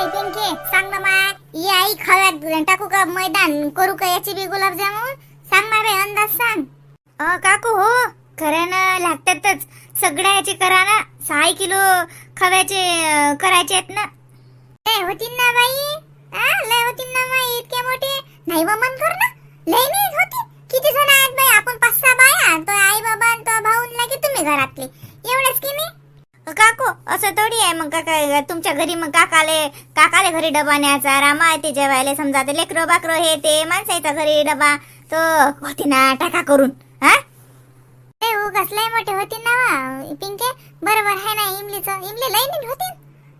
बाई पिंकी सांग ना या आई खव्यात टाकू का मैदान करू का याची बी गुलाबजामुन? सांग ना अंदाज सांग. अ काकू हो. खरं लागतातच. सगळ्या याचे करा ना. सहा किलो खव्याचे करायचे आहेत ना. लय होतीन ना बाई. लय होतीन ना बाई इतके मोठे. नाही बा मन कर ना. लय नाही होती किती जण आहेत बाई? आपण पाच सहा बाया. तो आई बाबा तो भाऊन लागे तुम्ही घरातले. एवढंच की नाही? काकू असं थोडी आहे मग काका तुमच्या घरी मग काकाले काकाले घरी डबा न्यायचा रामा ते जेवायला समजा ते लेकरो बाकरो हे ते माणसाचा घरी डबा तो होती ना टाका करून हा? ए उगाच लय मोठे होतीन ना वा, पिंके बरोबर आहे ना इमलीचं इमली लय नीट होतीन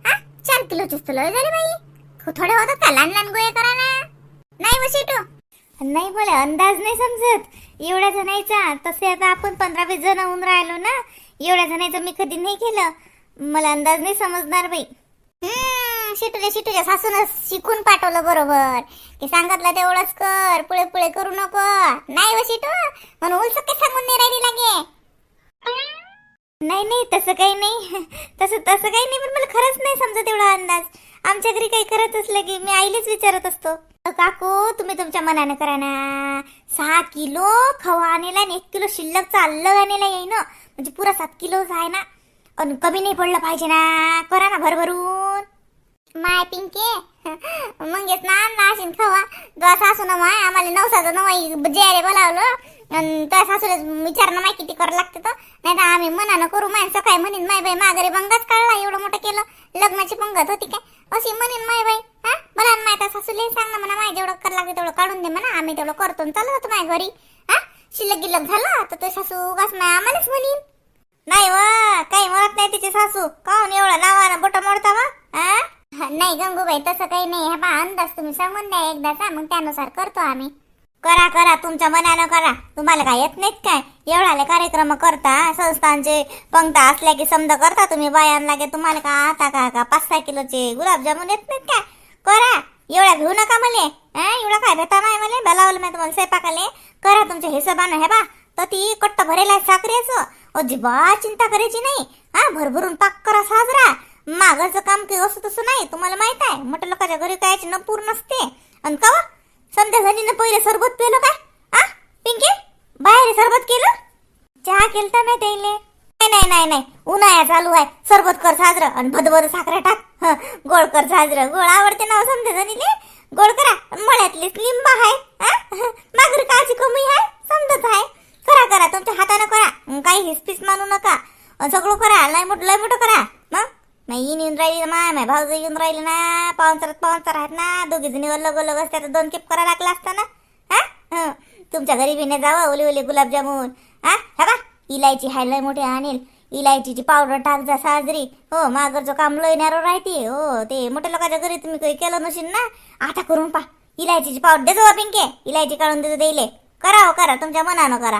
हा चार किलोचीच तुला झाली बाई. थोडे होतात का लहान लहान गोळे करा ना. नाही वशिटू नाही मला अंदाज नाही समजत. एवढ्या जणांचा तसे आता आपण पंधरा वीस जण होऊन राहिलो ना एवढ्या जणांचं मी कधी नाही केलं. मला अंदाज नाही समजणार बाई. शिटूच्या शिटूच्या सासून शिकून पाठवलं बरोबर. की सांगितलं तेवढंच कर पुढे पुढे करू नको. नाही व शिटू म्हणून उलसक काय सांगून नाही राहिली लागे? नाही नाही तसं काही नाही. तसं तसं काही नाही पण मला खरंच नाही समजत एवढा अंदाज. आमच्या घरी काही करत असलं की मी आईलेच विचारत असतो. काकू तुम्ही तुमच्या मनाने करा ना. सहा किलो खवा आणला आणि एक किलो शिल्लक चाललं आणला येई ना म्हणजे पुरा सात किलो आहे ना. आणि कमी नाही पडलं पाहिजे ना. करा ना भरभरून. माय पिंके. मग येत ना नाशिन असेल खवा. तुझा सासू ना माय आम्हाला नवसाचं नवाई जेरे बोलावलं. आणि तुझ्या सासूला विचारणं माय किती करावं लागतं तर. नाही तर आम्ही मनानं करू माय सकाळी म्हणीन माय बाई माघारी बंगाच काढला एवढं मोठं केलं. लग्नाची पंगत होती काय? अशी म्हणीन माय बाई. हा? बोला ना माय त्या सासूला सांग ना म्हणा माय जेवढं कर लागते तेवढं काढून दे म्हणा. आम्ही तेवढं करतो चालू होतो माय घरी. शिल्लक गिल्लक झालं तर तो सासू उगाच माय आम्हालाच म्हणीन. नाही वा काही म्हणत नाही तिचे सासू. काहून एवढा नावानं बोट मोडता वा नाही गंगूबाई तसं काही नाही. हा पहा अंदाज तुम्ही सांगून द्या एकदाचा मग त्यानुसार करतो आम्ही. करा करा तुमच्या मनानं करा. तुम्हाला काय येत नाहीत काय? एवढाले कार्यक्रम करता संस्थांचे पंक्ता असल्या की समजा करता तुम्ही बायांना की तुम्हाला का आता का का पाच सहा किलोचे गुलाबजामुन येत नाहीत काय? करा. एवढ्या घेऊ नका मले एवढा काय भेटा नाही मले बोलावलं मी तुम्हाला स्वयंपाकाले करा तुमच्या हिशोबानं हे बा. तर ती कट्ट भरेल आहे साखरेचं. अजिबात चिंता करायची नाही. हा भरभरून पाक करा साजरा. मागाचं काम की असं तसं नाही तुम्हाला माहीत आहे. मोठ्या लोकांच्या घरी कायची न पूर्ण असते आणि का संध्या झाली ना पहिले सरबत पिलं काय? आ पिंकी? बाहेर सरबत केलं? चहा केलता नाही त्याईले. नाही नाही नाही. नाही उन्हाळ्या चालू आहे. सरबत कर साजरं आणि भदभद साखर टाक. गोड कर साजरं. गोड आवडते नाव समजे हो समजा जणीले? गोड करा. मळ्यातलीच लिंब आहे. आ? मागरी कमी आहे. समजत आहे. करा करा. तुमच्या हातानं करा. काही हिसपीस मानू नका. सगळं करा. लय मोठं लय मोठं करा. मग? नाही येऊन येऊन राहिली ना माय. भाऊज येऊन राहिले ना. पाहुणचारात पाहुणचार आहेत ना. दोघी जणी अलग अलग असतात दोन केप करा लागला असता ना. हा? तुमच्या घरी बिने जावं. ओले ओले गुलाबजामुन. हा? हा बा इलायची हाय लय मोठी आणेल. इलायचीची पावडर टाक जा साजरी. हो मागरचं काम लय राहते. हो ते मोठ्या लोकांच्या घरी तुम्ही काही केलं नसेल ना? आता करून पा इलायचीची पावडर देतो पिंके. इलायची काढून देतो देईले. करा हो करा. तुमच्या मनानं करा.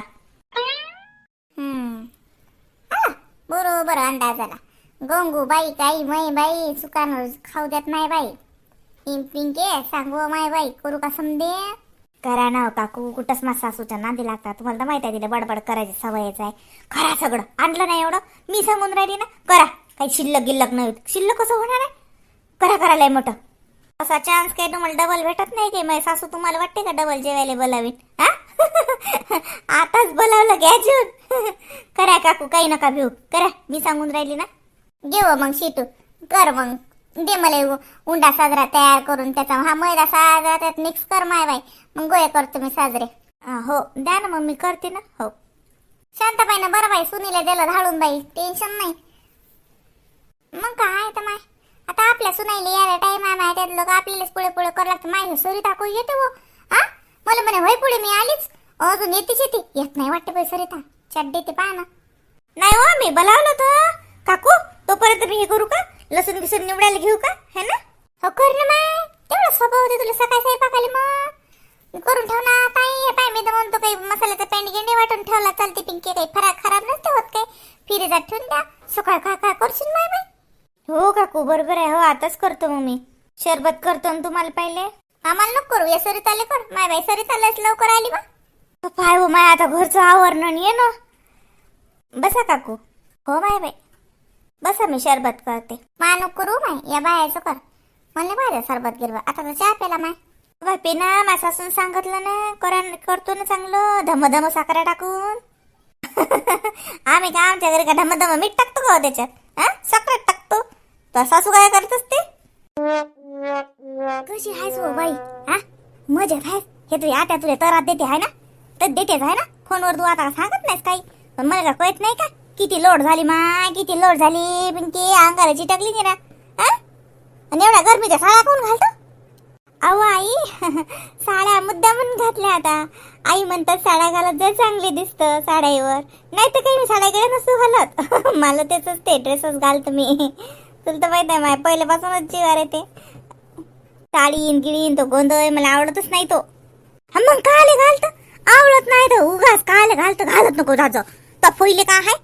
बरोबर अंदाज आला गंगू बाई काही मै बाई सुकान खाऊ देत नाही बाई. पिंके सांगू माय बाई करू का समजे करा ना काकू कुठंच माझ्या सासूच्या नांदी लागतात. तुम्हाला तर माहिती आहे तिला बडबड करायची सवयच आहे. करा सगळं. आणलं नाही एवढं. मी सांगून राहिली ना करा. काही शिल्लक गिल्लक नाही होत. शिल्लक कसं होणार आहे? करा करा लय मोठं. असा चान्स काही तुम्हाला डबल भेटत नाही की माझी सासू तुम्हाला वाटते का डबल जेवायला बोलावीन? हा? आताच बोलावलं घ्या करा काकू काही नका भिऊ. करा. मी सांगून राहिली ना. घेऊ हो मग शितू. कर मग. दे मला उंडा साजरा तयार करून त्याचा. हा मैदा साजरा त्यात मिक्स कर माय बाई. मग गोळे करतो मी साजरे. हो द्या ना मग मी करते ना. हो. शांताबाईनं बरं बाई सुनीला दिलं धाडून बाई. टेन्शन नाही. मग काय तर माय? आता आपल्या सुनाईला यायला टाइम आहे माय. त्यात लोक आपल्यालाच पुढे पुढे करावं लागतं माय सरी टाकू येते वो हा हो. मला म्हणे होय पुढे मी आलीच. अजून येतेच शेती येत नाही वाटते बाई सरिता चट देते पाहा ना. नाही हो मी बोलावलं तर काकू तोपर्यंत मी हे करू का? लसूण बिसून निवडायला घेऊ का? है ना? हो कर ना माय तेवढं स्वभाव होते तुला सकाळी स्वयंपाकाले मग. करून ठेव ना ताई. हे पाय मी तर म्हणतो काही मसाल्याचा पॅन्ट गेंडे वाटून ठेवला चालते पिंकी. काही फरक खराब नसते होत काही. फिरीजात ठेवून द्या. सकाळ काय काय करशील माय बाई. हो काकू बरोबर आहे. हो आताच करतो मग मी. शरबत करतो ना तुम्हाला पहिले. आम्हाला नको करू. या सरिताले कर. माय बाई सरितालाच लवकर आली बा. पाय हो माय आता घरचं आवरणं ये ना. बसा काकू. हो माय बाई. बसा मी शरबत करते. मा करू माय या बायाचं कर. मला नाही सरबत गिरवा आता तर चहा प्याला माय. बाय पे ना सासून सांगितलं ना करा करतो ना चांगलं धमधम साखरा टाकून. आम्ही का आमच्या घरी का धमधम मीठ टाकतो का हो त्याच्यात? हा? साखर टाकतो. तर सासू काय करत असते कशी हायस हो बाई? हा? मजा आहेस? हे तुझ्या आत्या तुला तरात देते आहे ना? तर देतेच आहे ना? फोनवर तू आता सांगत नाहीस काही. पण मला का कळत नाही का? किती लोड झाली माय किती लोड झाली पिंकी अंगाराची टाकली की ना आणि एवढ्या गरमीच्या साड्या कोण घालतो? अहो आई साड्या मुद्दामून घातल्या आता. आई म्हणतात साड्या घालत जर चांगली दिसतं साड्यावर. नाही तर काही मी साड्याकडे नसतो घालत. मला त्याच ते ड्रेसच घालतो मी. तुला तर माहीत आहे माय पहिल्यापासूनच जीवार येते साडीन गिळीन तो गोंधळ मला आवडतच नाही तो. मग काले घालत? आवडत नाही तर उगाच काले घालत घालत नको जाज. तर पहिले का आहे?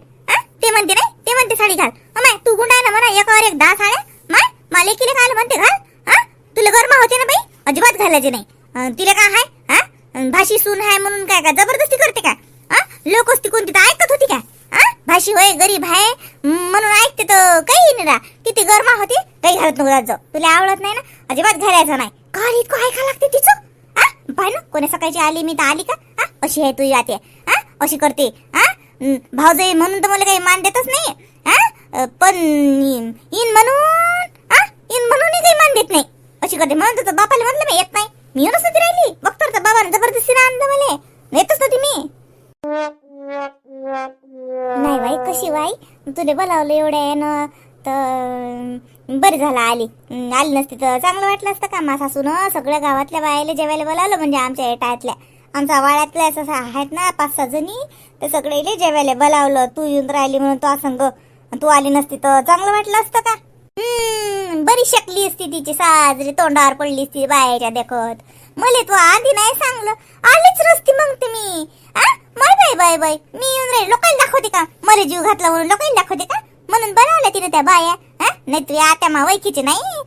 ते म्हणते नाही ते म्हणते साडी घाल. अमाय तू गुंडाय ना म्हणा एकावर एक दहा साड्या माय मला काय घाल म्हणते घाल? हा तुला गरमा होते ना बाई? अजिबात घालायचे नाही. अं, तिला काय आहे हा भाषी भाशी सून आहे म्हणून काय का? जबरदस्ती करते का? हा लोकच ती कोणती तर ऐकत होती का? हा भाशी होय गरीब आहे म- म्हणून ऐकते तर काही नाही रा. किती गरमा होती काही घालत नको जात जाऊ तुला आवडत नाही ना? अजिबात घालायचं नाही. काय इतकं ऐका लागते तिचं. हा पाय ना कोणी सकाळची आली मी तर आली का? हा अशी आहे तुझी आते हा अशी करते. हा भाऊजाई म्हणून तर मला काही मान देतच नाही. हा? पण इन म्हणून हा? इन म्हणूनही काही मान देत नाही. अशी करते म्हणून तर बापाला म्हणलं मी येत नाही. मी येऊनच नव्हती राहिली. बघतो तर बाबाने जबरदस्तीने आणलं मला. येतच नव्हती मी. नाही बाई कशी बाई? तुले बोलावलं एवढ्या यानं तर बरी झालं आली. आली नसती तर चांगलं वाटलं असतं का? मा सासूनं सगळ्या गावातल्या बायाला जेवायला बोलावलं म्हणजे आमच्या टायतल्या आमचा वाड्यातल्या असं आहेत ना पाच सहा जणी. ते सगळे जेवायला बोलावलं तू येऊन राहिली म्हणून तो संग तू आली नसती तर चांगलं वाटलं असतं का? बरी शकली असती तिची साजरी. तोंडावर पडली असती बायाच्या देखत. मले तू आधी नाही सांगलं. आलीच रस्ती मग तुम्ही आ? माय बाय बाय बाय मी येऊन राहील. लोकांना दाखवते का? मले जीव घातला म्हणून लोकांना दाखवते का? म्हणून बनवलं तिने त्या बाया. हा नाही तुझ्या आत्या मा वैकीची नाही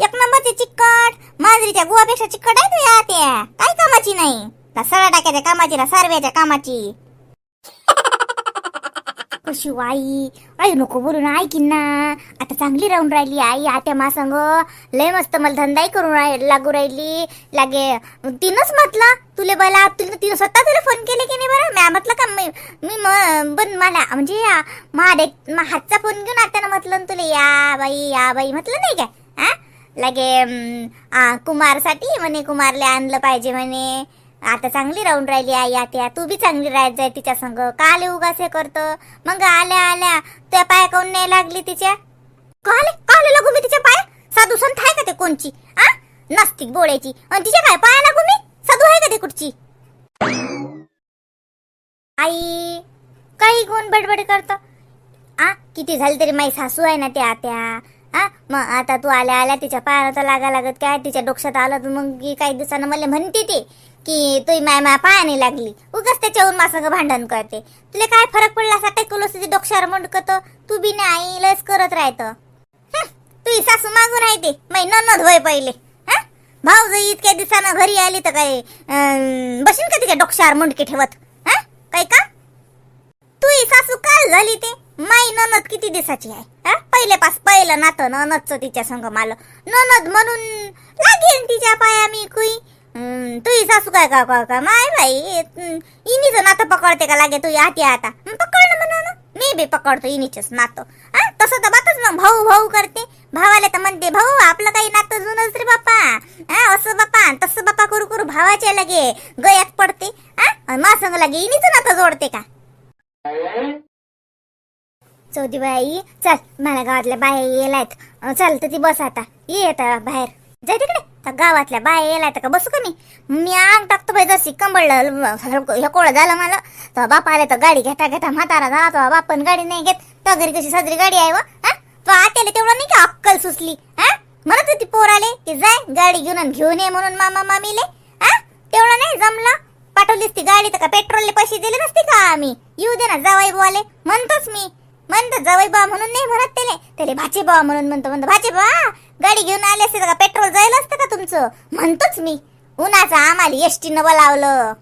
एक नंबरची चिकट. माजरीच्या गुवापेक्षा चिकट आहे तुया आत्या काय कामाची नाही. ना सळा टाक्याच्या कामाची ना सारव्याच्या कामाची. कशी आई आई नको बोलून ऐकीन ना. आता चांगली राहून राहिली आई आत्या मा संग लय मस्त मला धंदाही करून राह- लागू राहिली. लागे तिनंच म्हटलं तुले बला तुला तिनं स्वतः तुला फोन केले की नाही बरं? मॅ म्हटलं का मी मी पण मला म्हणजे या- हातचा फोन घेऊन आत्यानं म्हटलं ना तुला या बाई या बाई म्हटलं नाही काय हा लगे आ, कुमारसाठी म्हणे कुमारले आणलं पाहिजे म्हणे. आता चांगली राहून राहिली आई आत्या. तू बी चांगली राहत जाय तिच्या संग. काले उगाच हे करतो? मग आल्या आल्या. त्या पाय काऊन नाही लागली तिच्या? काले काले लागू मी तिच्या पाय? साधू संत आहे का ते कोणची? आ? नसती बोळ्याची. आणि तिच्या काय पाया लागू मी? साधू आहे का ते कुठची? आई काही कोण बडबड करत. आ? किती झाली तरी माई सासू आहे ना त्या आत्या. हा? मग आता तू आल्या आल्या तिच्या पायाला तर लागा लागत काय? तिच्या डोक्यात आलं तर मग की काही दिवसानं मला म्हणते ते की तुही माय माया पायाने लागली. उगाच त्याच्यावरून माझं भांडण करते. तुला काय फरक पडला असा टेकलो तुझी डोक्यावर मुंडकत? तू बी नाही लस करत राहत. तुझी सासू मागून राहते मै ननद होय पहिले. हा? भाऊ जर इतक्या दिवसानं घरी आली तर काय अं, बशीन का तिच्या डोक्यावर मुंडके ठेवत? हा? काय का? तू सासू काल झाली ते. माई ननद किती दिवसाची आहे? हा? पहिले पास पहिलं नातं ननदचं तिच्या संग माल. ननद म्हणून लागेल तिच्या पाया मी कुई तुही सासू काय का का का? माय बाई इनीचं नातं पकडते का लागे तुझी हाती आता. पकडलं पकड म्हणा ना. मी बी पकडतो इनीचंच नातं. हा? तसं तर बातच मग भाऊ भाऊ करते. भावाला तर म्हणते भाऊ आपलं काही नातं जुनच रे बापा. हा? असं बापा तसं बापा करू करू भावाच्या लगे गयात पडते. हा? मा संग लागे इनीचं नातं जोडते का? चौथी बाई चल मला गावातल्या बाया येलायत. चल तर ती बस आता. ये आता बाहेर. जाय तिकडे. त्या गावातल्या बाया येलायत का? बसू का मी? मी अंग टाकतो बाई जशी कंबळलं हे कोळ झालं मला. तर बाप आले तर गाडी घेता घेता म्हातारा झाला. तो बापन गाडी नाही घेत. तो घरी कशी साजरी गाडी आहे व तो आत्याला तेवढं नाही का अक्कल सुचली हा? म्हणत होती पोर आले की जाय गाडी घेऊन घेऊन ये म्हणून मामा मामीले हा? तेवढं नाही जमलं. पाठवलीस ती गाडी तर का पेट्रोलले पैसे दिले नसते का आम्ही? येऊ दे ना जावाई बुवाले. म्हणतोच मी. म्हणत जवळ बा म्हणून नाही म्हणत त्याले. त्याले भाचे बा म्हणून म्हणतो म्हणतो भाचे बा गाडी घेऊन आले असते का? पेट्रोल जायला असतं का तुमचं? म्हणतोच मी. उन्हाचा आम्हाला एसटीनं बोलावलं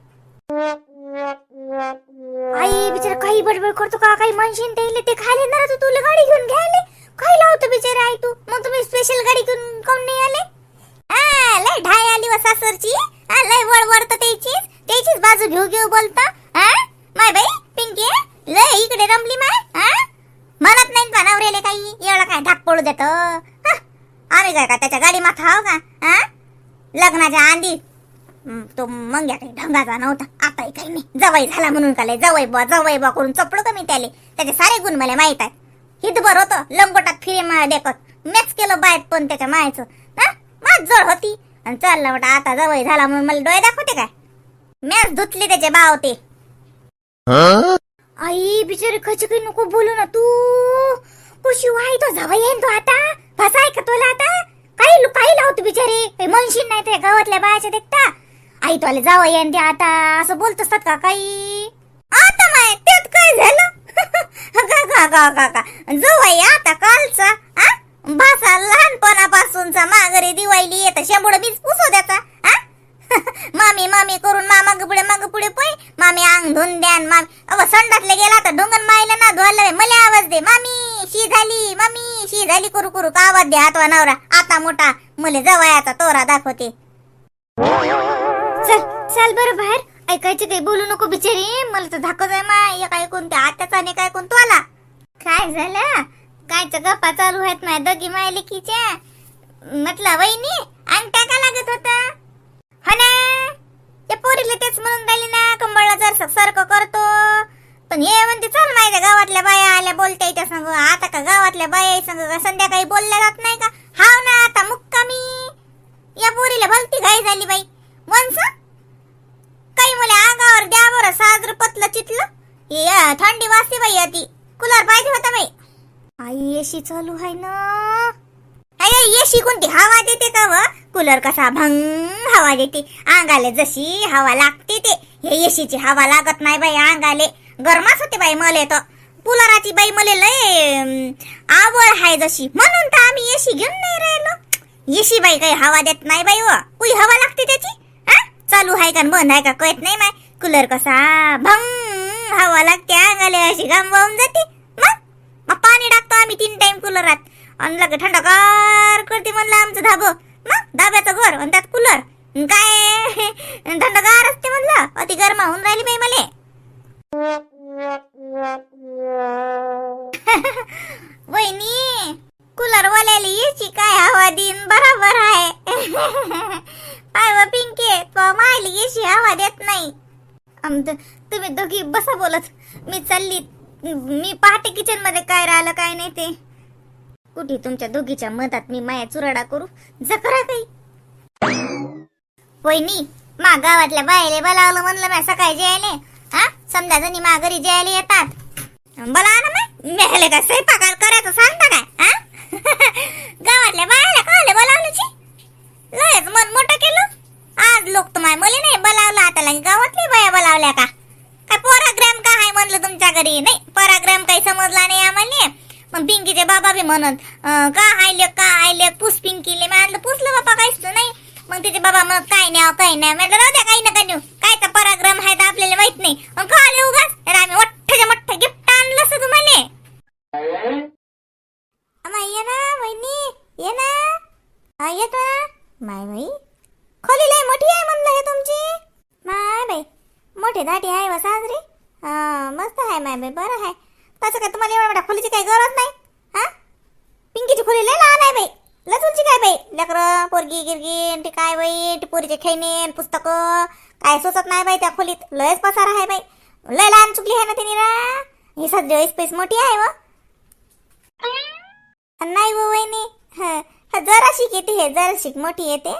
आई बिचारा काही बडबड करतो का? काही म्हणशील त्याले? ते खायला ना तू तुला गाडी घेऊन घ्यायले. काय लावतो बिचारा आई तू? मग तुम्ही स्पेशल गाडी घेऊन काऊन नाही आले? आ, लय ढाय आली व सासरची. आ, लय वळवळ तर त्याचीच. त्याचीच बाजू घेऊ घेऊ बोलता. हा माय बाई पिंकी लय इकडे रमली माय. हा म्हणत नाही का नवऱ्याले काही? एवढा काय धाक पडू देत? आम्ही काय का त्याच्या गाडी माथा हाव का? हा? लग्नाच्या आधी? तो मंग्या काही ढंगाचा नव्हता. आता काही नाही. जवाई झाला म्हणून काले लय? जवाई बा जवाई बा करून चपडू का मी त्याले. त्याचे सारे गुण मला माहीत आहेत. हितभर होतं. लंगोटात फिरे मा देखत मॅच केलं बाहेर पण त्याच्या मायचं. हा? माझ जळ होती. आणि चाललं म्हटलं आता जवळ झाला म्हणून मला डोळे दाखवते काय? मॅच धुतली त्याचे बाव ते आई बिचारी खचकी काही नको बोलू ना तू. कशी वाई तो जावा येईन तो आता? फसाय का तुला आता? काही काही लावतो बिचारी. म्हणशील नाही ते गावातल्या बायाच्या देखता. आई तुला जावं येईन ते आता. असं बोलत असतात का काही? आता माय त्यात काय झालं? का का का का का आता कालचा आ? भासा लहानपणापासूनचा माघारी दिवाळी येत. शेंबुड मीच पुसू द्याचा मामी मामी करून मामा पुढे माग पुढे पै मामी अंग धुवून द्यान मामी. अव संडासले गेला तर ढोंगण मायला ना धुवायला मला आवाज दे. मामी शी झाली मामी शी झाली. करू करू का आवाज दे हातवा नवरा. आता मोठा. मले जवयाचा तोरा दाखवते. चल चल बरं बाहेर. ऐकायचे काही बोलू नको बिचारी. मला तर धाकच आहे मा. काय ऐकून त्या आत्याचा आणि काय ऐकून आला काय झालं? कायच्या गप्पा चालू आहेत माय दोघी माय लेकीच्या. म्हटलं वहिनी अंग टाका लागत होता? हो ना. त्या पोरीला तेच म्हणून राहिली ना कंबळला जर सारखं करतो. पण हे म्हणते चल माहिती गावातल्या बाया आल्या बोलते त्या संग. आता का गावातल्या बाया संग? का संध्याकाळी बोलल्या जात नाही का? हाव ना आता मुक्कामी. या पोरीला भलती घाई झाली बाई. वंस काही मला अंगावर द्या बरं साजर पतलं चितलं. हे, थंडी वाजते बाई अति कूलर पाहिजे होता बाई. आई एशी चालू आहे ना. अरे एशी कोणती? हवा देते का? कूलर कसा भंग हवा देते. अंगाले जशी हवा लागते ते. हे एसीची हवा लागत नाही बाई अंगाले. गरमाच होते बाई मले तर. कूलराची बाई मले लय आवड आहे जशी. म्हणून तर आम्ही एसी घेऊन नाही राहिलो. एसी बाई काही हवा देत नाही बाई व. कुई हवा लागते त्याची? चालू आहे का बंद आहे का? कळत नाही माय. कूलर कसा भंग हवा लागते. अंगाले अशी घाम वाहून जाते. मग? मग पाणी टाकतो आम्ही तीन टाइम कूलरात. आणि लगे थंडगार करते म्हणलं आमचं धाबं. मग धाब्याचं घर आणि त्यात कूलर काय? थंडगार असते म्हणलं. अति गरमा होऊन राहिली बाई मले. वहिनी कूलर वाल्याला याची काय हवा दिन? बराबर आहे. काय व पिंके? तो मायली याची हवा देत नाही. आमचं तुम्ही दोघी बसा बोलत. मी चालली. मी पहाटे किचनमध्ये काय राहिलं काय नाही ते. कुठे तुमच्या दोघीच्या मधात मी माया चुराडा करू? जकरा काही. वहिनी मा गावातल्या बायले बोलावलं म्हणलं मी सकाळी जेवायले. हा? समजा जणी मा घरी जेवायला येतात. बोला ना मी? मेहले का स्वयंपाकाला करायचं सांगता काय? हा? गावातल्या बायाला काले बोलावलं लयच मन मोठं केलं. आज लोक तुम्हाला मुली नाही बोलावलं. आता लगे गावातली बाया बोलावल्या का? काय पराक्रम का आहे म्हणलं तुमच्या घरी? नाही पराक्रम काही समजला नाही आम्हाला. मग पिंकीचे बाबा बी म्हणत का आयले का आयले पुस पिंकीले. मी आणलं पुसलं बाबा काहीच नाही. मग तिचे बाबा म्हणत काय नाही काय नाही. म्हटलं राहू द्या काही नका नेऊ. काय तर पराक्रम आहे तर आपल्याला माहीत नाही मग का आले उगाच तर आम्ही मोठ्याच्या मोठं गिफ्ट आणलं असं तुम्हाला अम्मा ये ना वहिनी ये ना हा येतो ना माय बाई खोली लय मोठी आहे म्हणलं हे तुमची माय बाई मोठी दाटी आहे व साजरी हा मस्त आहे माय बाई बरं आहे तसं काय तुम्हाला एवढ्या मोठ्या खोलीची काही गरज नाही हा पिंकीची खोली लय लहान आहे बाई लय तुमची काय बाई लेकरं पोरगी गिरगी ते काय बाई खेळणे पुस्तकं काय सुचत नाही बाई त्या खोलीत. लयच पसार आहे बाई. लय लहान चुकली आहे ना तिने ना. ही सध्या स्पेस मोठी आहे व. नाही वहिनी. जरा शिक येते हे जराशी मोठी येते.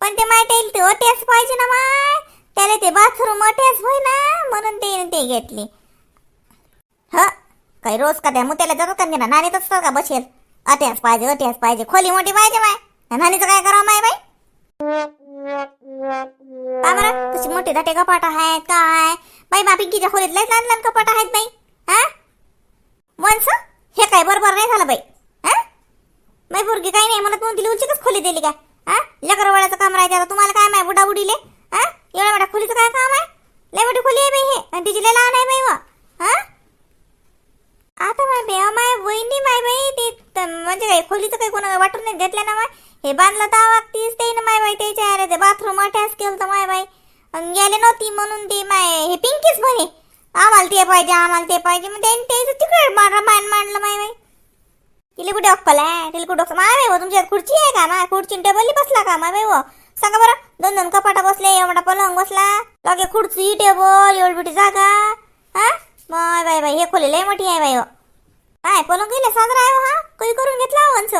पण ते माहिती येईल ते ओटेच पाहिजे ना माय त्याला ते बाथरूम ओटेच होय ना म्हणून ते ते घेतली. ह काही रोज का त्या मुत्याला जगत का ना नाणी तसं का बसेल? अट्याच पाहिजे अट्याच पाहिजे खोली मोठी पाहिजे माय नाणीचं काय करावं माय बाई? पहा बरं कशी मोठे धाटे कपाट आहेत काय? बाई बा पिंकीच्या खोलीत लय लहान लहान कपाट आहेत बाई. हा? वंस हे काय बरोबर नाही झालं बाई. हा? बाई पोरगी काही नाही म्हणत म्हणून दिली उंचीच खोली दिली काय हा? लेकरवाड्याचं काम राहते आता तुम्हाला काय माय बुडा बुडीले हा? एवढ्या मोठ्या खोलीचं काय काम आहे? लय मोठी खोली आहे बाई हे. आणि तिची लय लहान आहे बाई व. हा? आता माय बे माय वहिनी माय बाई ते म्हणजे काय खोलीचं काही कोणाला वाटून नाही घेतलं ना माय? हे बांधलं तर वागतीस ते ना माय बाई त्याच्या अरे ते बाथरूम अटॅच केलं तर माय बाई. गेले नव्हती म्हणून ते माय हे पिंकीच म्हणे आम्हाला ते पाहिजे आम्हाला ते पाहिजे मग त्यांनी त्याचं तिकडे मार मान मांडलं माय बाई. तिला कुठे अक्कल आहे? तिला कुठं अक्कल? माय हो तुमच्या खुर्ची आहे का? माय खुर्ची टेबल बसला का माय बाई हो? सांगा बरं दोन दोन कपाटा बसले एवढा पलंग बसला लगे खुर्ची टेबल एवढी मोठी जागा. हा? माय बाई बाई हे खोलेलं लय मोठी आहे बाई हो. काय पलंग गेले साजरा आहे हो, हा काही करून घेतला हो वंच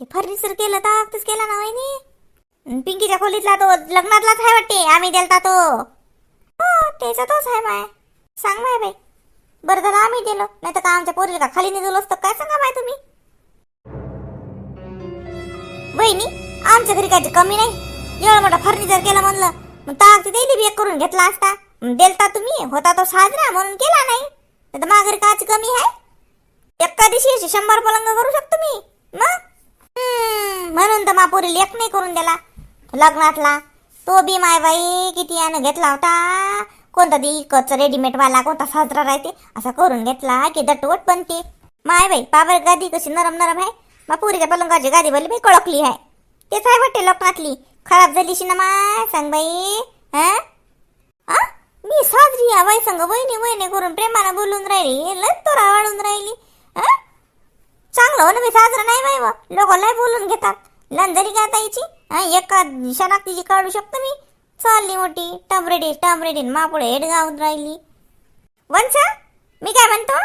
ते फर्निचर केलं तर आत्ताच केला ना वहिनी. पिंकीच्या खोलीतला तो लग्नातलाच आहे वाटते आम्ही दिलता तो. हो त्याचा तोच आहे माय. सांग माय बाई. बरं झालं आम्ही दिलो नाही तर का आमच्या पोरीला का खाली निघलो असतं काय सांगा माय तुम्ही? वहिनी आमच्या घरी काय कमी नाही. एवढा मोठा फर्निचर केलं म्हणलं मग ताक दिली बी एक करून घेतला असता. दिलता तुम्ही होता तो साजरा म्हणून केला नाही. नाही तर माझ्या घरी काच कमी आहे? एका दिवशी शंभर पलंग करू शकतो मी मग? म्हणून तर मापुरीला एक नाही करून दिला. लग्नातला तो बी माय बाई किती यानं घेतला होता. कोणता दी इकडचा रेडीमेड वाला कोणता साजरा राहते असा करून घेतला की दटवट बनते. माय बाई बाबर गादी कशी नरम नरम आहे मापुरीच्या पलंगाची गादी भली बाई कळकली आहे. तेच आहे वाटते लग्नातली. खराब झालीशी ना माय. सांग बाई हा? मी साजरी या बाई संग वहिनी वहिनी करून प्रेमानं बोलून राहिली लय तोरा वाढून राहिली हा? चांगलं हो ना मी साजरा नाही बाई व. लोक लय बोलून घेतात. लंजरी का ताईची एका दिशाना तिची काढू शकतो मी. चालली मोठी टमरेडी टमरेडी मापुढे हेड गावून राहिली. वंश मी काय म्हणतो?